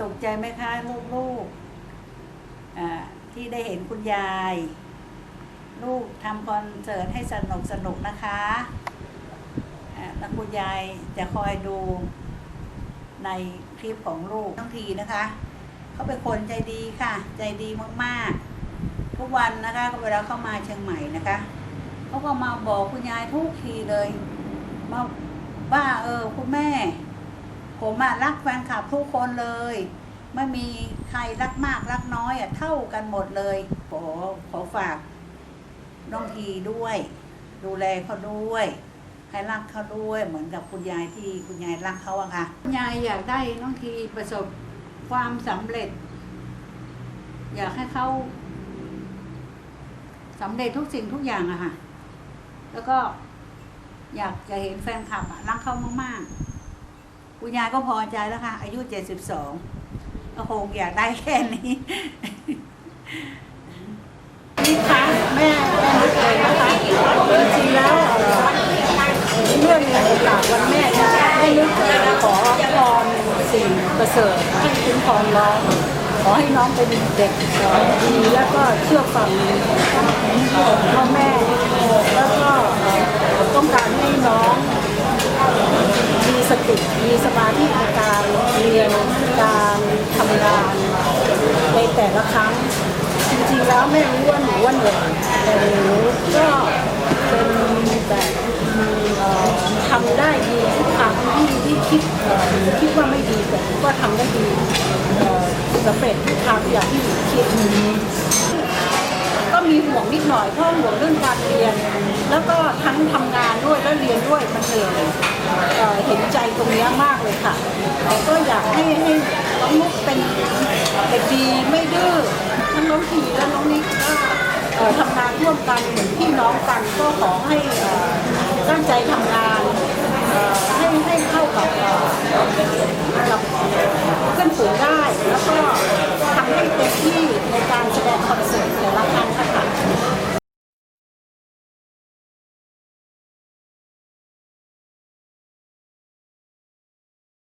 ตกใจไหมคะลูกๆอ่าที่ได้เห็นคุณยาย ลูกทำคอนเสิร์ตให้สนุกสนุกนะคะอ่าแล้วคุณยายจะคอยดูในคลิปของลูกทั้งทีนะคะ เขาเป็นคนใจดีค่ะ ใจดีมากๆ ทุกวันนะคะเวลาเข้ามาเชียงใหม่นะคะเขาก็มาบอกคุณยายทุกทีเลยมาว่าเออคุณแม่ ผมอะรักแฟนคลับทุกคนเลย ไม่มีใครรักมากรักน้อยอะเท่ากันหมดเลยขอขอฝากน้องทีด้วย ดูแลเขาด้วยให้รักเขาด้วยเหมือนกับคุณยายที่คุณยายรักเขาอะค่ะคุณยายอยากได้น้องทีประสบความสำเร็จ อยากให้เขาสำเร็จทุกสิ่งทุกอย่างอะค่ะ แล้วก็อยากจะเห็นแฟนคลับอะรักเขามากๆ คุณยายก็พอใจแล้วค่ะ อายุเจ็ดสิบสองก็คงอยากได้แค่นี้นี่คะแม่แม่นึกเลยนะคะจริงๆแล้วเรื่องในโอกาสวันแม่เนี่ยแม่นึกเลยขอพรสิ่งประเสริฐให้คุ้มครองน้อง ขอให้น้องเป็นเด็กดีแล้วก็เชื่อฟังพ่อแม่ แล้วก็เอ่อต้องการให้น้องมีสติมีสมาธิในการเรียน การทำงานในแต่ละครั้ง จริงๆแล้วแม่รู้ว่าหนูว่าเหนื่อยแต่หนูก็เป็นแบบทำได้ดีทุกครั้งที่ที่คิดคิดว่าไม่ดีแต่ก็ทำได้ดีอ่อสำเร็จทุกครั้งอย่างที่หนูคิดก็มีห่วงนิดหน่อยเพราะห่วงเรื่องการเรียน แล้วก็ทั้งทำงานด้วยแล้วเรียนด้วยมันเหนื่อย ใจตรงนี้มากเลยค่ะแต่ก็อยากให้ให้น้องมุกเป็นเด็กดีไม่ดื้อทั้งน้องผีและน้องนิกก็ทำงานร่วมกันเหมือนพี่น้องกันก็ขอให้ตั้งใจทำงานให้ให้เข้ากับเอ่อกับเพื่อนฝูงได้ แล้วก็ทำให้เต็มที่ในการแสดงคอนเสิร์ต